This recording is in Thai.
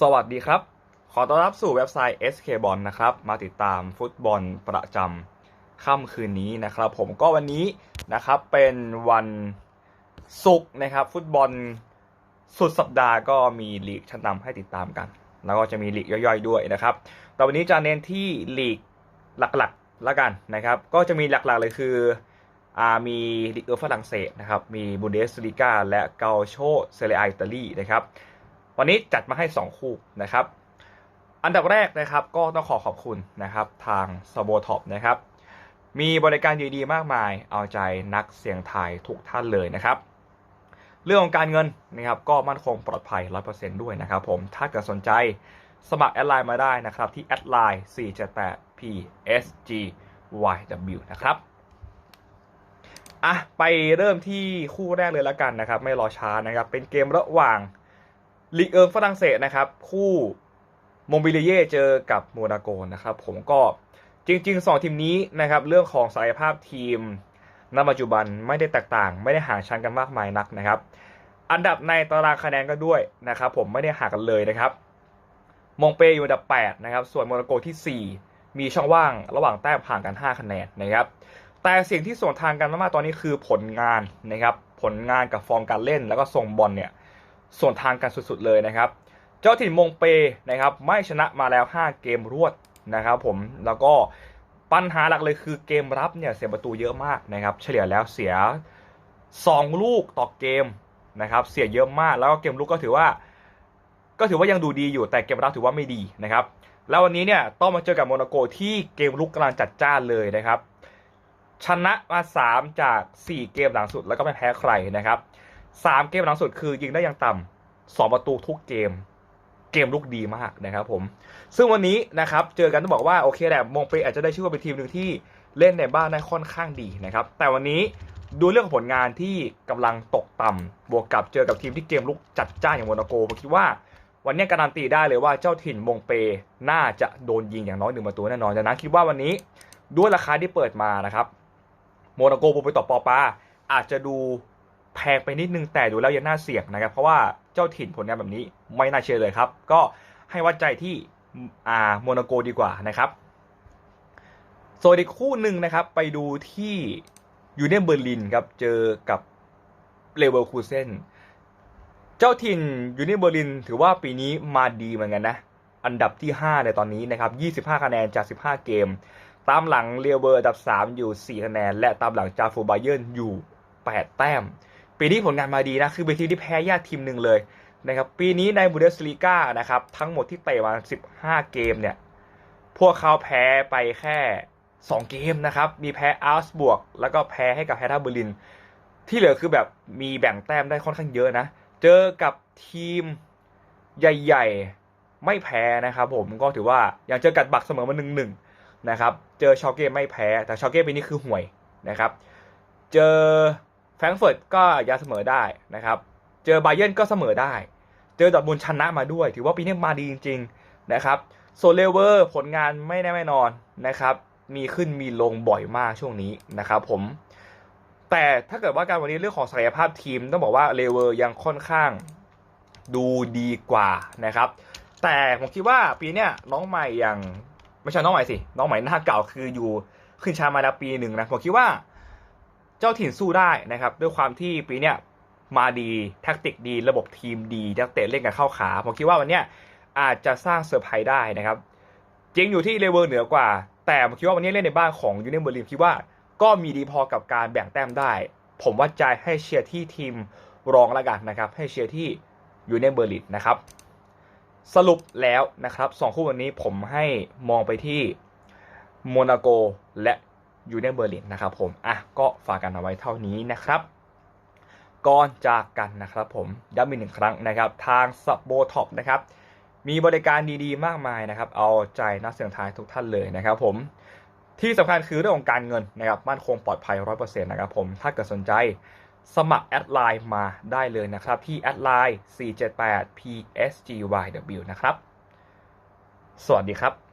สวัสดีครับ ขอต้อนรับสู่เว็บไซต์ SK b o l นะครับ มาติดตามฟุตบอลประจำค่ำคืนนี้นะครับ ผมก็วันนี้นะครับเป็นวันศุกร์นะครับ ฟุตบอลสุดสัปดาห์ก็มีลีกชั้นนำให้ติดตามกัน แล้วก็จะมีลีกย่อยๆด้วยนะครับ แต่วันนี้จะเน้นที่ลีกหลักๆละกันนะครับ ก็จะมีหลักๆเลยคืออามีลีกเออร์ฝรั่งเศสนะครับ มีบูเดสลิกาและเกาโชเซเรียอิตาลีนะครับ วันนี้จัดมาให้ 2 คู่นะครับ อันดับแรกนะครับก็ต้องขอขอบคุณนะครับทางสโบท็อปนะครับ มีบริการดีๆมากมาย เอาใจนักเสี่ยงทายทุกท่านเลยนะครับ เรื่องของการเงินนะครับก็มั่นคงปลอดภัย 100%ด้วยนะครับผม ถ้าเกิดสนใจสมัครแอดไลน์มาได้นะครับที่แอดไลน์478 psgyw นะครับ อะ ไปเริ่มที่คู่แรกเลยแล้วกันนะครับ ไม่รอช้านะครับ เป็นเกมระหว่าง ลีกเอิงฝรั่งเศสนะครับ คู่มงบิลเย่เจอกับโมนาโกนะครับ ผมก็จริงๆ 2 ทีมนี้นะครับ เรื่องของศักยภาพทีมณปัจจุบันไม่ได้แตกต่าง ไม่ได้ห่างชั้นกันมากมายนักนะครับ อันดับในตารางคะแนนก็ด้วยนะครับ ผมไม่ได้ห่างกันเลยนะครับ มงเปอยู่อันดับ 8 นะครับ ส่วนโมนาโกที่ 4 มีช่องว่างระหว่างแต้มห่างกัน 5 คะแนนนะครับ แต่สิ่งที่ส่วนทางกันมากๆตอนนี้คือผลงานนะครับ ผลงานกับฟอร์มการเล่นแล้วก็ทรงบอลเนี่ย ส่วนทางกันสุดๆเลยนะครับ เจ้าถิ่นมงเปนะครับไม่ชนะมาแล้ว 5 เกมรวดนะครับผมแล้วก็ปัญหาหลักเลยคือเกมรับเนี่ยเสียประตูเยอะมากนะครับ เฉลี่ยแล้วเสีย 2 ลูกต่อเกมนะครับเสียเยอะมากแล้วก็เกมลุกก็ถือว่า ก็ถือว่ายังดูดีอยู่แต่เกมรับถือว่าไม่ดีนะครับ แล้ววันนี้เนี่ยต้องมาเจอกับโมนาโกที่เกมลุกกำลังจัดจ้านเลยนะครับ ชนะมา 3 จาก 4 เกมหลังสุดแล้วก็ไม่แพ้ใครนะครับ สามเกมหลังสุดคือ ยิงได้อย่างต่ำสองประตูทุกเกม เกมลุกดีมากนะครับผม ซึ่งวันนี้นะครับ เจอกันต้องบอกว่าโอเคแหละมงเปอาจจะได้ชื่อว่าเป็นทีมหนึ่งที่เล่นในบ้านได้ค่อนข้างดีนะครับ แต่วันนี้ดูเรื่องผลงานที่กำลังตกต่ำบวกกับเจอกับทีมที่เกมลุกจัดจ้านอย่างโมนาโกผมคิดว่าวันนี้การันตีได้เลยว่าเจ้าถิ่นมงเปน่าจะโดนยิงอย่างน้อยหนึ่งประตูแน่นอนดังนั้นคิดว่าวันนี้ด้วยราคาที่เปิดมานะครับ โมนาโกปูไปต่อปอปาอาจจะดู แพงไปนิดนึงแต่ดูแล้วยังน่าเสี่ยงนะครับ เพราะว่าเจ้าถิ่นผลงานแบบนี้ไม่น่าเชื่อเลยครับ ก็ให้วัดใจที่อ่าโมนาโกดีกว่านะครับส่วนอีกคู่หนึ่งนะครับ ไปดูที่ยูเนียนเบอร์ลินครับเจอกับเลเวอร์คูเซนเจ้าถิ่นยูเนียนเบอร์ลินถือว่าปีนี้มาดีเหมือนกันนะ อันดับที่ 5 ในตอนนี้นะครับ 25 คะแนนจาก 15 เกม ตามหลังเรียวอร์อันดับ 3 อยู่ 4 คะแนน และตามหลังจาฟูบาเยิร์นอยู่ 8 แต้ม ปีนี้ผลงานมาดีนะ คือเป็นทีมที่แพ้ยากทีมหนึ่งเลยนะครับปีนี้ในบูเดสลีกานะครับทั้งหมดที่เตะมา 15 เกมเนี่ยพวกเขาแพ้ไปแค่ 2 เกมนะครับ มีแพ้อาร์สบวก แล้วก็แพ้ให้กับแฮร์ทาเบอร์ลิน ที่เหลือคือแบบมีแบ่งแต้มได้ค่อนข้างเยอะนะ เจอกับทีมใหญ่ๆ ไม่แพ้นะครับผมก็ถือว่าอยังเจอกัดบักเสมอมาหนึ่งหนึ่งนะครับ เจอชอเก้ไม่แพ้ แต่ชอเก้ปีนี้คือห่วยนะครับ เจอ แฟรงก์เฟิร์ตก็ยาเสมอได้นะครับ เจอไบเยนก็เสมอได้ เจอดอทมุนชนะมาด้วย ถือว่าปีนี้มาดีจริง ๆนะครับโซเลเวอร์ผลงานไม่แน่ไม่นอนนะครับ มีขึ้นมีลงบ่อยมากช่วงนี้นะครับผม แต่ถ้าเกิดว่าการวันนี้เรื่องของศักยภาพทีมต้องบอกว่าเลเวอร์ยังค่อนข้างดูดีกว่านะครับ แต่ผมคิดว่าปีนี้น้องใหม่อย่างไม่ใช่น้องใหม่สิ น้องใหม่หน้าเก่าคืออยู่ขึ้นชามาแล้วปีหนึ่งนะผมคิดว่า เจ้าถิ่นสู้ได้นะครับ ด้วยความที่ปีเนี้ยมาดีแท็กติกดี ระบบทีมดีนักเตะเล่นกันเข้าขา ผมคิดว่าวันเนี้ยอาจจะสร้างเซอร์ไพรส์ได้นะครับ จริงอยู่ที่เลเวอร์เหนือกว่า แต่ผมคิดว่าวันนี้เล่นในบ้านของยูเนียนเบอร์ลินคิดว่าก็มีดีพอกับการแบ่งแต้มได้ ผมว่าใจให้เชียร์ที่ทีมรองละกันนะครับ ให้เชียร์ที่ยูเนียนเบอร์ลินนะครับ สรุปแล้วนะครับสองคู่วันนี้ผมให้มองไปที่โมนาโกและ ยูเนียนเบอร์ลินนะครับผมอะก็ฝากกันเอาไว้เท่านี้นะครับก่อนจากกันนะครับผมย้ำอีกหนึ่งครั้งนะครับทางสับโบท็อปนะครับมีบริการดีๆ มากมายนะครับ เอาใจนักเสี่ยงทายทุกท่านเลยนะครับผมที่สำคัญคือเรื่องของการเงินนะครับมั่นคงปลอดภัย100%นะครับผมถ้าเกิดสนใจสมัครแอดไลน์มาได้เลยนะครับ ที่แอดไลน์478 psgyw นะครับ สวัสดีครับ